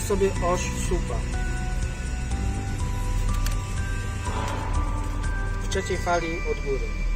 sobie oś słupa. W trzeciej fali od góry.